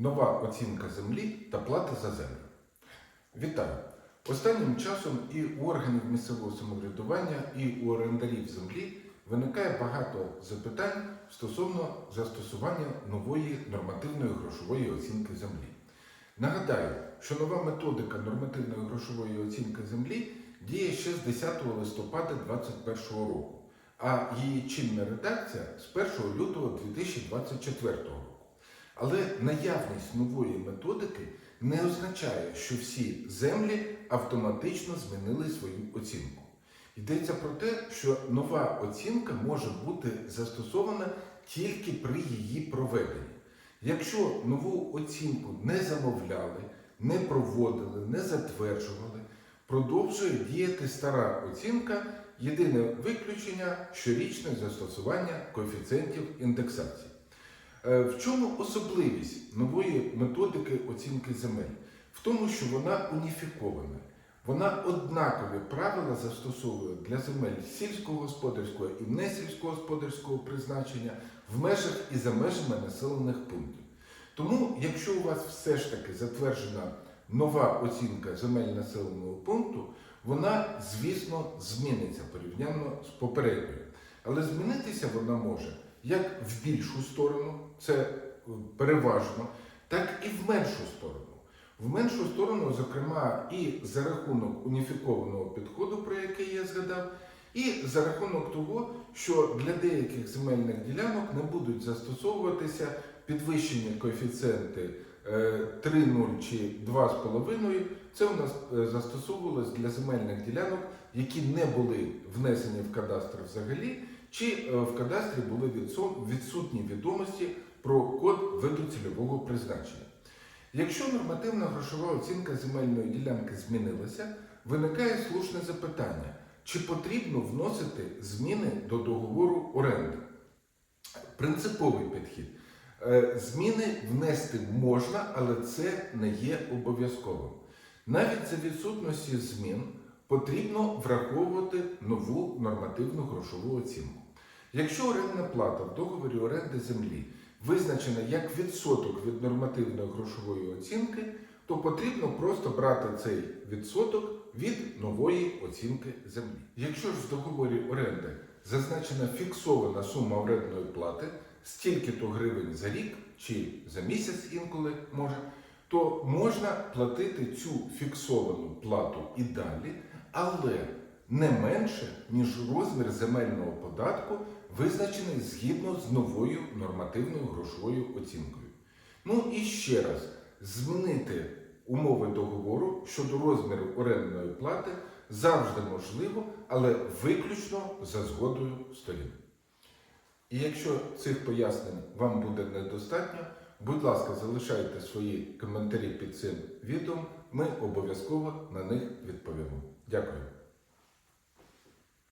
Нова оцінка землі та плата за землю. Вітаю! Останнім часом і у органів місцевого самоврядування, і у орендарів землі виникає багато запитань стосовно застосування нової нормативної грошової оцінки землі. Нагадаю, що нова методика нормативної грошової оцінки землі діє ще з 10 листопада 2021 року, а її чинна редакція з 1 лютого 2024 року. Але наявність нової методики не означає, що всі землі автоматично змінили свою оцінку. Йдеться про те, що нова оцінка може бути застосована тільки при її проведенні. Якщо нову оцінку не замовляли, не проводили, не затверджували, продовжує діяти стара оцінка, єдине виключення щорічне застосування коефіцієнтів індексації. Е, В чому особливість нової методики оцінки земель? В тому, що вона уніфікована. Вона однакові правила застосовує для земель сільськогосподарського і несільськогосподарського призначення в межах і за межами населених пунктів. Тому, якщо у вас все ж таки затверджена нова оцінка земель населеного пункту, вона, звісно, зміниться порівняно з попередньою. Але змінитися вона може як в більшу сторону, це е, переважно, так і в меншу сторону. В меншу сторону, зокрема, і за рахунок уніфікованого підходу, про який я згадав, і за рахунок того, що для деяких земельних ділянок не будуть застосовуватися підвищені коефіцієнти е, 3,0 чи 2,5. Це у нас е, застосовувалось для земельних ділянок, які не були внесені в кадастр взагалі, чи е, в кадастрі були відсутні відомості про код виду цільового призначення. Якщо нормативна грошова оцінка земельної ділянки змінилася, виникає слушне запитання, чи потрібно вносити зміни до договору оренди. Принциповий підхід. Е, Зміни внести можна, але це не є обов'язковим. Навіть за відсутності змін потрібно враховувати нову нормативну грошову оцінку. Якщо орендна плата в договорі оренди землі визначена як відсоток від нормативної грошової оцінки, то потрібно просто брати цей відсоток від нової оцінки землі. Якщо ж в договорі оренди зазначена фіксована сума орендної плати, стільки-то гривень за рік чи за місяць інколи може, то можна платити цю фіксовану плату і далі, але не менше, ніж розмір земельного податку, визначений згідно з новою нормативною грошовою оцінкою. Ну і ще раз, змінити умови договору щодо розміру орендної плати завжди можливо, але виключно за згодою сторін. І якщо цих пояснень вам буде недостатньо, будь ласка, залишайте свої коментарі під цим відео, ми обов'язково на них відповімо. Дякую.